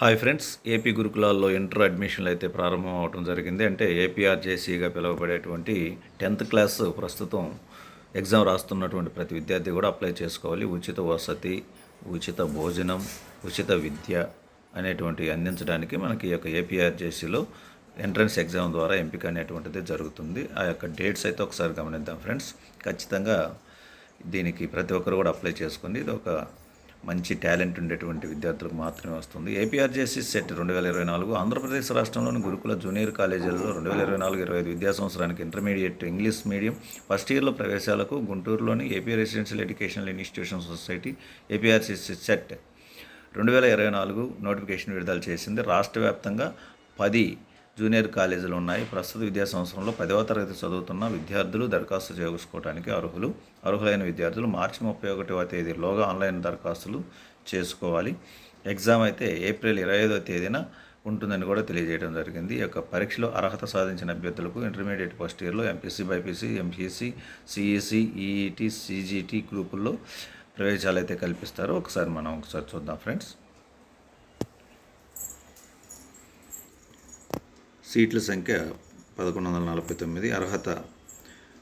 Hi friends AP గురుకులాల్లో inter అడ్మిషన్లు అయితే ప్రారంభం అవడం జరిగింది. అంటే ఏపీఆర్జేసీగా పిలువబడేటువంటి టెన్త్ క్లాస్ ప్రస్తుతం ఎగ్జామ్ రాస్తున్నటువంటి ప్రతి విద్యార్థి కూడా అప్లై చేసుకోవాలి. ఉచిత వసతి ఉచిత భోజనం ఉచిత విద్య అనేటువంటి అందించడానికి మనకి ఈ యొక్క ఏపీఆర్జేసీలో ఎంట్రన్స్ ఎగ్జామ్ ద్వారా ఎంపిక అనేటువంటిది జరుగుతుంది. ఆ యొక్క డేట్స్ అయితే ఒకసారి గమనిద్దాం ఫ్రెండ్స్. ఖచ్చితంగా దీనికి ప్రతి ఒక్కరు కూడా అప్లై చేసుకోండి ఇది ఒక మంచి టాలెంట్ ఉండేటువంటి విద్యార్థులకు మాత్రమే వస్తుంది. ఏపీఆర్జేసీ సెట్ రెండు వేల ఇరవై నాలుగు ఆంధ్రప్రదేశ్ రాష్ట్రంలోని గురుకుల జూనియర్ కాలేజీలలో రెండు వేల ఇరవై నాలుగు ఇరవై ఐదు విద్యా సంవత్సరానికి ఇంటర్మీడియట్ ఇంగ్లీష్ మీడియం ఫస్ట్ ఇయర్లో ప్రవేశాలకు గుంటూరులోని AP residential educational institution society APRJC CET రెండు వేల ఇరవై నాలుగు నోటిఫికేషన్ విడుదల చేసింది. రాష్ట్ర వ్యాప్తంగా పది జూనియర్ కాలేజీలు ఉన్నాయి. ప్రస్తుత విద్యా సంవత్సరంలో పదవ తరగతి చదువుతున్న విద్యార్థులు దరఖాస్తు చేసుకోవడానికి అర్హులు. అర్హులైన విద్యార్థులు మార్చి ముప్పై ఒకటవ తేదీలోగా ఆన్లైన్ దరఖాస్తులు చేసుకోవాలి. ఎగ్జామ్ అయితే ఏప్రిల్ ఇరవై ఐదవ తేదీన ఉంటుందని కూడా తెలియజేయడం జరిగింది. ఈ యొక్క పరీక్షలో అర్హత సాధించిన అభ్యర్థులకు ఇంటర్మీడియట్ ఫస్ట్ ఇయర్లో MPC BiPC MPC CEC EET CGT గ్రూపుల్లో ప్రవేశాలు అయితే కల్పిస్తారు. ఒకసారి మనం ఒకసారి చూద్దాం ఫ్రెండ్స్. సీట్ల సంఖ్య పదకొండు వందల నలభై తొమ్మిది. అర్హత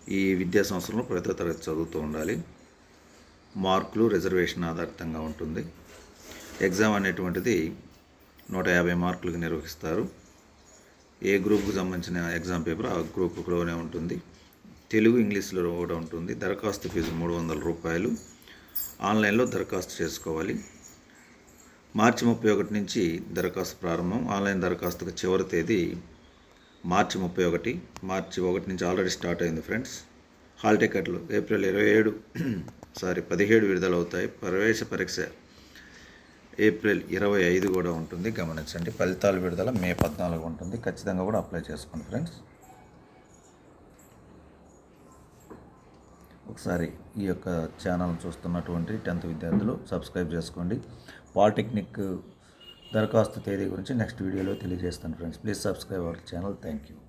ఈ విద్యా సంవత్సరంలో పదో తరగతి చదువుతూ ఉండాలి. మార్కులు రిజర్వేషన్ ఆధారితంగా ఉంటుంది. ఎగ్జామ్ అనేటువంటిది నూట యాభై మార్కులకు నిర్వహిస్తారు. ఏ గ్రూప్కు సంబంధించిన ఎగ్జామ్ పేపర్ ఆ గ్రూప్లోనే ఉంటుంది. తెలుగు ఇంగ్లీష్లో కూడా ఉంటుంది. దరఖాస్తు ఫీజు మూడు వందల రూపాయలు. ఆన్లైన్లో దరఖాస్తు చేసుకోవాలి. మార్చి ముప్పై ఒకటి నుంచి దరఖాస్తు ప్రారంభం. ఆన్లైన్ దరఖాస్తుకు చివరి తేదీ మార్చి ముప్పై ఒకటి మార్చి ఒకటి నుంచి ఆల్రెడీ స్టార్ట్ అయింది ఫ్రెండ్స్ హాల్ టికెట్లు ఏప్రిల్ ఇరవై ఏడు సారీ పదిహేడు విడుదలవుతాయి. ప్రవేశ పరీక్ష ఏప్రిల్ ఇరవై ఐదు కూడా ఉంటుంది గమనించండి. ఫలితాలు విడుదల మే పద్నాలుగు ఉంటుంది. ఖచ్చితంగా కూడా అప్లై చేసుకోండి ఫ్రెండ్స్ ఒకసారి ఈ యొక్క ఛానల్ చూస్తున్నటువంటి టెన్త్ విద్యార్థులు సబ్స్క్రైబ్ చేసుకోండి. పాలిటెక్నిక్ దరఖాస్తు తేదీ గురించి నెక్స్ట్ వీడియోలో తెలియజేస్తాను friends please subscribe our channel thank you